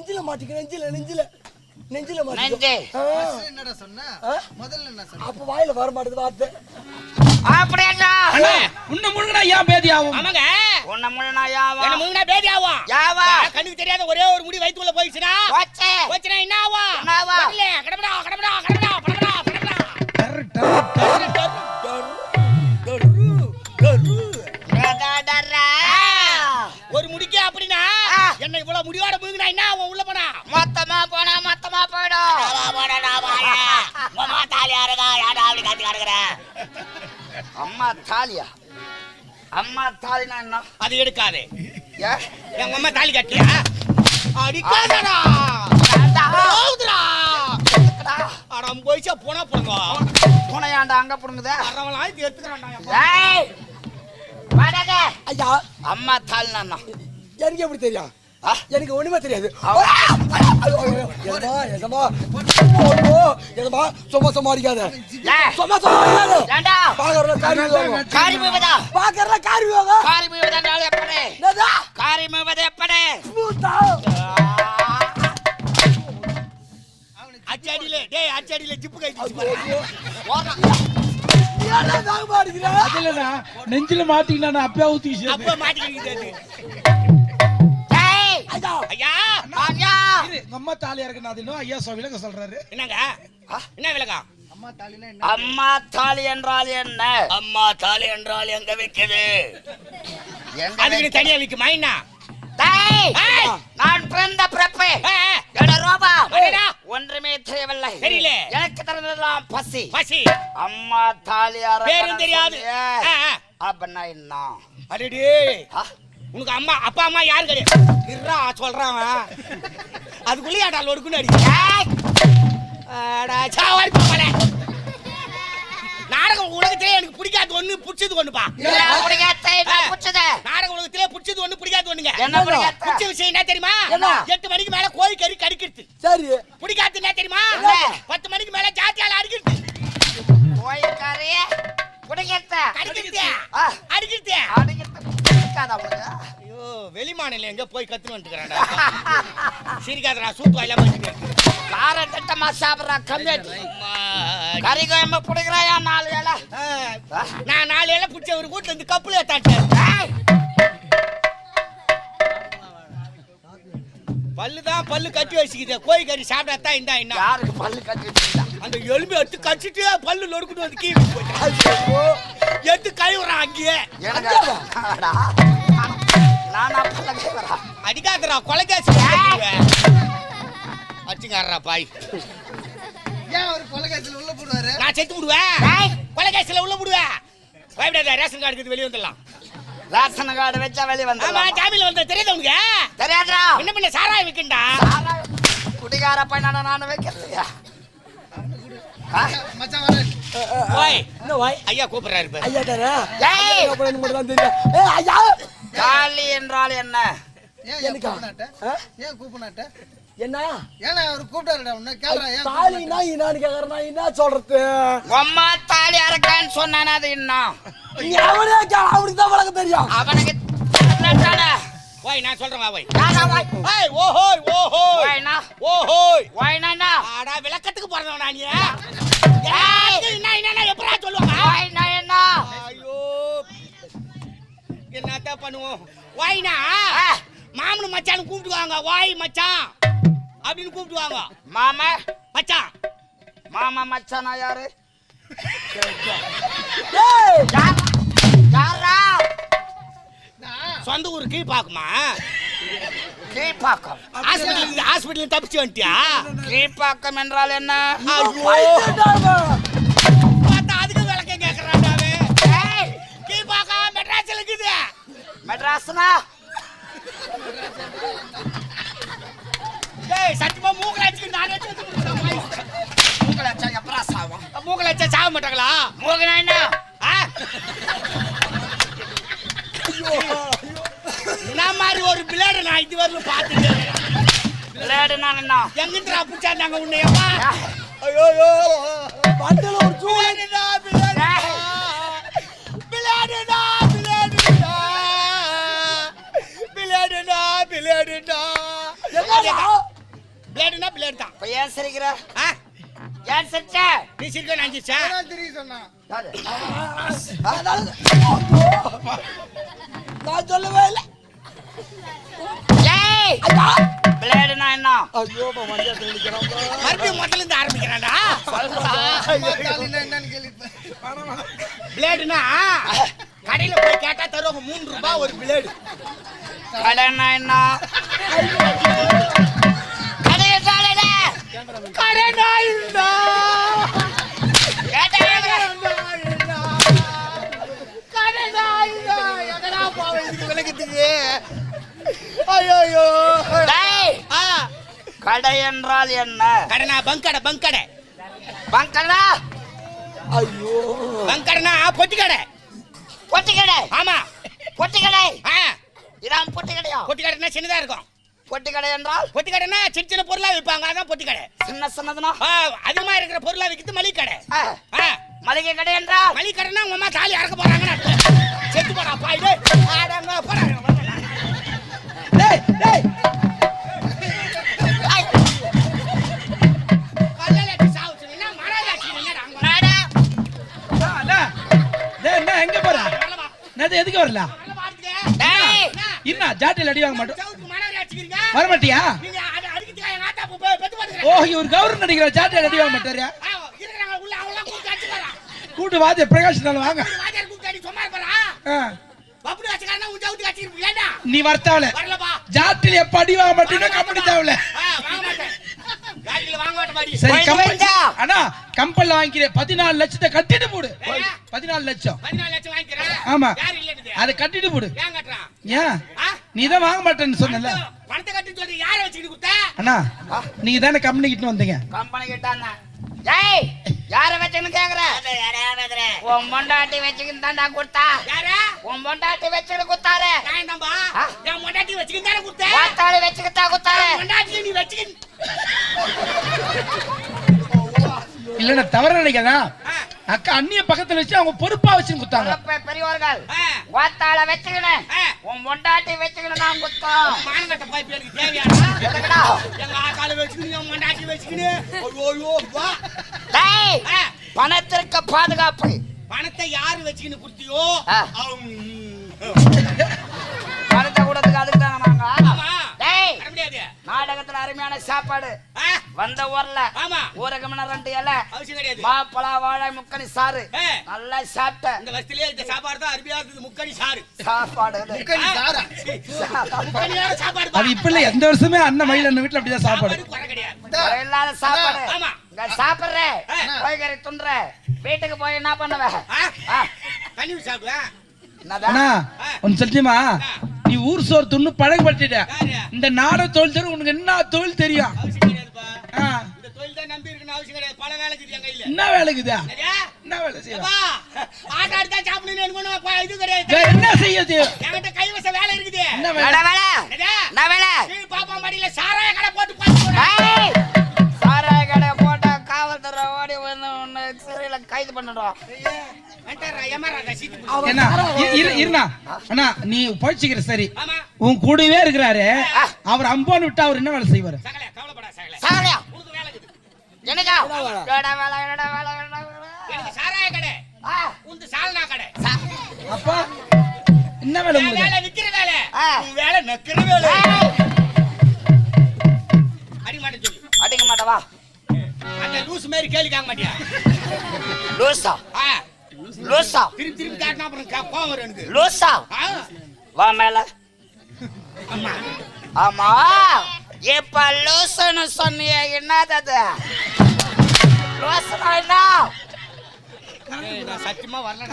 நெஞ்சில மாட்டிக்க நெஞ்சில நெஞ்சில. நெஞ்சில மாட்டிக்கோ. என்னடா சொன்ன? முதல்ல என்ன சொன்ன? அப்ப வாயில வர மாட்டேது வார்த்தை. அப்படியா அண்ணே உன்னை முழுங்கினா ஏன் பேதி ஆகும்? ஆமாங்க. உன்னை முழுனா யாவா? என்ன முழுங்கினா பேதி ஆகும் யாவா? கண்ணுக்கு தெரியாத ஒரே ஒரு முடி வயித்துக்குள்ள போயிடுச்சுன்னா? போச்சே. போச்சுன்னா என்ன ஆகும் என்ன ஆகும்? அம்மா தாலியா? அம்மா தாலினா என்ன? அது எடுக்காதே. ஏ? எங்க அம்மா தாலி கட்டியா? அடிக்காதடா. போகுதுடா. அட போயிச்சா போனா போங்க பூனையாண்டா அங்க புடுங்குதே. வரவெல்லாம் இது எடுத்துக்கிறான்டா ஏய் வாடக. ஐயா. அம்மா தாலினா எனக்கு எப்படி தெரியும்? எனக்கு ஒண்ணுமே தெரியாது. சும்மா சும்மா பாக்கறல காரி காரி பாக்கறல காரி காரி காரி அச்சடியில டேய் அச்சடியில ஜிப்பு கை அடிக்கிற அதுலண்ணா நெஞ்சில மாட்டிக்கினா அப்பயே ஊத்தி அப்ப மாட்டிக்கிட்டு ஐயா. எங்க அம்மா தாலியா இருக்கு இன்னும் ஐயா சோ விலக சொல்றாரு. என்னங்க? என்ன விலகம் அம்மா தாலினா என்ன? அம்மா தாலி என்றால் என்ன? அம்மா தாலி என்றால் எங்க வைக்குது? எங்க அதுக்கு தனியா விக்குமா? என்ன? டேய், ஏய்! நான் பிறந்த பிறப்பு. ரோபா. ஒன்றுமே தெரியவில்லை. தெரியல. எனக்கு தெரிந்ததெல்லாம் பசி. பசி. அம்மா தாலியார பேரும் தெரியாது. அப்படின்னா என்ன? அடடே? உனக்கு அம்மா அப்பா அம்மா யாரு கிடையாது இருறா சொல்றான் அவன். அதுக்குள்ளே ஏன்டா லொடுக்குன்னு அடி ஏய், அடா, சாவாடி பாப்பாலே. நாடகம் உலகத்திலே எனக்கு பிடிக்காது ஒண்ணு பிடிச்சது ஒண்ணுப்பா என்ன பிடிக்காத, என்ன ஆ. பிடிச்சது? நாடக உலகத்திலே பிடிச்சது ஒண்ணு பிடிக்காது ஒண்ணுங்க? பிடிச்ச விஷயம் என்ன தெரியுமா? எட்டு மணிக்கு மேல கோழி கறி கடிக்கிறது சரி பிடிக்காது என்ன தெரியுமா? பத்து மணிக்கு மேல ஜாத்தியால அடிக்கிறது கோழிக்கறி, பிடிக்காத. கடிக்கிறது ஆ, அடிக்கிறது அடிக்கிறது உனக்கு? ஐயோ வெளி மாநிலம் எங்க போய் கத்துன்னு வந்துக்கிறான்டா சிரிக்காதடா சூத்து வாயிலாம வச்சுக்க. கார திட்டமா சாப்பிடுறா கம்மியாச்சு. கறி குழம்பு பிடிக்கிறாயா நாலு ஆ, நான் நாலு இலை பிடிச்ச ஒரு வீட்டுல இருந்து கப்புல தாட்டேன் ஏய், பல்லு தான் பல்லு கட்டி வச்சுக்குது கோழி கறி சாப்பிடாதான் இந்தா என்ன யாருக்கு பல்லு கட்டி? அந்த எலும்பு எடுத்து கடிச்சிட்டு பல்லு நொறுக்கிட்டு வந்து கீழே போச்சு ஐயோ எடுத்து கழுவுறான் அங்கேயே. நானா பல்ல கேக்குறா அடிக்காதடா கொலைகாசி அடிச்சுக்காரா பாய். ஏன் அவர் கொலகாசில உள்ள போடுவாரு? நான் செத்து விடுவேன் ஏய். கொலைகாசில உள்ள விடுவேன் பயப்படாத ரேஷன் கார்டு இருக்குது வெளியே வந்துடலாம். ரேஷன் கார்டு வச்சா வெளிய ஆமா வந்துடலாம் ஜாமீன்ல வந்த தெரியாத உனக்கு? தெரியாதுடா. என்ன பண்ண சாராயம் விற்கண்டா சாரா- குடிகார பையனா நான் வைக்கிறதுயா மச்சான் வர ஓய் என்ன ஐயா கூப்பிடுறாரு பாரு. ஐயா தாரா ஏய். எனக்கு மட்டும் தான் தெரியும் ஏய் ஐயா காலி என்றால் என்ன ஏன் ஆ? ஏன் கூப்பினாட்ட என்ன ஏன்னா அவர் கூப்பிட்டாருடா உன்ன கேளுடா ஏன் தாலினா என்னான்னு கேக்குறேன் நான் என்ன சொல்றது உம்மா தாலி அறக்கான்னு சொன்னானே அது இன்னும் நீ அவனே கேள அவனுக்கு தான் வழக்கு தெரியும் அவனுக்கு? ஓய் நான் சொல்றேன் வா ஓய் ஓஹோய்? ஓஹோய் வாய்னா? ஆ. மாமனு மச்சான் கூப்பிடுவாங்க வாய் மச்சான். அப்படின்னு கூப்பிடுவாங்க மாமா. மச்சான். மாமா மச்சானா யாரு? ஏய்! யார்- யாரா சொந்த ஊர் கீழ் பாக்குமா? கீழ்ப்பாக்கம் ஹாஸ்பிட்டல் ஹாஸ்பிட்டல் தப்பிச்சு வந்துட்டியா? கீழ்ப்பாக்கம் என்றால் என்ன? மெட்ராஸ்னா டேய் சத்தியமா மூக்கல அடிச்சு நானே. உங்களை வச்சா எப்பரா சாவும் மூக்கல அடிச்சா சாக மாட்டாங்களா மூகனா என்ன ஆ? என்ன மாதிரி ஒரு பிளேடு நான் இது வரலும் பார்த்துட்டேன் பிளேடுனா என்ன எங்கிட்டா பிடிச்சாந்தாங்க உன்னையப்பா ஏய், ஐயோ ஐயோ பண்டல ஒரு சூளை பிளேடுடா, பிளேடுடா. பிளேடுனா பிளேடு தான் இப்ப ஏன் சிரிக்கிற? ஆ? ஏன் சிரிச்ச? நீ சிரிக்க அதான் சொன்னான் நான் சொல்லவே இல்லை. ஏய்! பிளேடுனா என்ன? ஐயோ மறுபடியும் முதல்ல இருந்து ஆரம்பிக்கிறான்டா. என்னன்னு பிளேடுனா கடையில போய் கேட்டா தருவாங்க மூணு ரூபாய் ஒரு பிளேடு. கடைன்னா என்ன? கடை என்றால் என்ன? கடை நாயுண்டா கேட்டா என்ன? கடை என்றால் என்ன? கடைனா பங்கடை பங்கடை. பங்கடா? ஐயோ. பங்கடைனா பொட்டி கடை பொட்டி கடை ஆமா. பொட்டி கடை ஆ. இதான் பொட்டி கடையா பொட்டி கடைனா சின்னதா இருக்கும்? பொட்டி கடை என்றால்? பொட்டி கடைனா சின்ன சின்ன பொருளா விற்பாங்க. அதான் பொட்டி கடை சின்ன சின்னதுனா? அதிகமா இருக்கிற பொருளா விற்கிறது மளிகை கடை ஆ, ஆ, மளிகை கடை என்றால்? மளிகை கடைனா உங்க அம்மா தாலி அறக்க அர்த்தம். செத்து போடா பாயிடு ஆடாங்க போறாங்க டேய் டேய். எதுக்கு வரல? என்ன ஜாட்டில் அடி வாங்க மாட்டோம்? வர மாட்டியா? ஓ இவர் கௌரவ நடிகர் ஜாட்டில் அடி வாங்க மாட்டாரு? கூட்டு வாத்திய பிரகாஷ் நாள் வாங்க. நீ வரத்தாவல. ஜாட்டில் எப்ப அடி வாங்க மாட்டீங்கன்னா கம்பெனி தேவல. சரி கம்பெனி? அண்ணா கம்பெனில வாங்கிக்கிறேன் பதினாலு லட்சத்தை கட்டிட்டு போடு. பதினாலு லட்சம். ஆமா. அதை கட்டிட்டு போடு. ஏன்? நீ தான் வாங்க மாட்டேன்னு சொன்னல. பணத்தை- கட்டி சொல்லி யாரை வச்சுக்கிட்டு கொடுத்த? அண்ணா நீங்க தானே கம்பெனி கிட்ட வந்தீங்க. கம்பெனி கிட்டாங்க ஏய் யார வச்சுன்னு கேக்குற? உன் பொண்டாட்டி வச்சுக்கின்னு தாண்டா கொடுத்தா. யாரு? உன் பொண்டாட்டி வச்சுக்கிட்டு குத்தாரு நான் தான்பா ஆ? என் மொண்டாட்டி வச்சுக்கிட்டு தானே கொடுத்த? வாத்தாடி வச்சுக்கிட்டா மொண்டாட்டி நீ வச்சுக்கிட்டு இல்ல நான் தவற அக்கா அண்ணிய பக்கத்துல வச்சு அவங்க பொறுப்பா வச்சு குத்தாங்க. பெரியவர்கள் ஆ, வாத்தாள வச்சுக்கினு ஆ. உன் பொண்டாட்டி வச்சுக்கினு நான் குத்தோம். மானங்கட்ட போய் பேருக்கு தேவையாடா எதுக்குடா? எங்க ஆக்கால வச்சுக்கிட்டு என் மொண்டாட்டி வச்சுக்கிட்டு ஐயோ வா. டேய் ஆ, பணத்திற்கு பாதுகாப்பு. பணத்தை யாரு வச்சுக்கின்னு கொடுத்தியோ பணத்தை கூடத்துக்கு அதுக்கு தாங்க நாங்க டேய் நாடகத்துல அருமையான சாப்பாடு. ஆ, வந்த ஊர்ல ஆமா. ஊரகம்னா ரெண்டு இலை. அவசியம் கிடையாது. மாப்பழா வாழை முக்கணி சாறு. ஏ, நல்லா சாப்பிட்ட. இந்த வருஷத்துலயே இந்த சாப்பாடு தான் அருமையா இருக்குது. முக்கணி சாறு. சாப்பாடு. முக்கணி சாரா சாப்பாடு அது இப்ப இல்ல எந்த வருஷமே அண்ணன் மயில அண்ணன் வீட்டுல அப்படிதான் சாப்பாடு கிடையாது. இல்லாத சாப்பாடு. ஆமா. இங்க சாப்பிடுற. போய்கறி துண்ற வீட்டுக்கு போய் என்ன பண்ணுவ? ஊத்தி சாப்பிடுவேன் நீ ஊர் சோறு துண்ணு பழகப்பட்டுட்ட யாரு? இந்த நாட தொழில் தெரியும் உனக்கு என்ன தொழில் தெரியும்? இந்த தொழில் தான் நம்பி இருக்கணும் அவசியம் கிடையாது. பல வேலை இருக்குது என் கையில. என்ன வேலைக்குதா சரியா? என்ன வேலை செய்யலாம் எனக்கு இது கிடையாது. என்ன செய்யுது? என்கிட்ட கைவச வேலை இருக்குது. என்ன வேலை? வேலை வேலை? என்னடா? என்ன வேலை? கீழ் பாப்பா மடியில சாராய கடை போட்டு சாராய கடை போட்ட காவல்துறை ஓடி வந்து உன்னை சிறையில கைது அண்ணா நீ பழிச்சுக்கிற சரி. ஆமா. உன் கூடவே இருக்கிறாரு. அவர் அம்பான்னு விட்டா அவர் என்ன வேலை செய்வாரு சகல கவலைப்படா சகல சாகலையா உனக்கு வேலை இருக்குது எனக்கா வேலை கடை வேலை கடை வேலை எனக்கு சாராய கடை? உந்து சால்னா கடை. சா- அப்பா என்ன வேலை உங்களுக்கு? வேலை விக்கிற வேலை. உன் வேலை நக்கிற வேலை. ஏய், அடி மாட்டேன் சொல்லு. அடிக்க மாட்டவா அந்த லூஸ் மாதிரி கேள்வி கேட்க மாட்டியா? லூசா. ஆ, லூசா. திருப்பி திருப்பி காட்டினா அப்புறம் கா- கோவம் வரும் எனக்கு வா மேல. ஆமா ஆமா. இப்ப லூசுன்னு சொன்னியே என்னது லூசுனா சத்தியமா வரல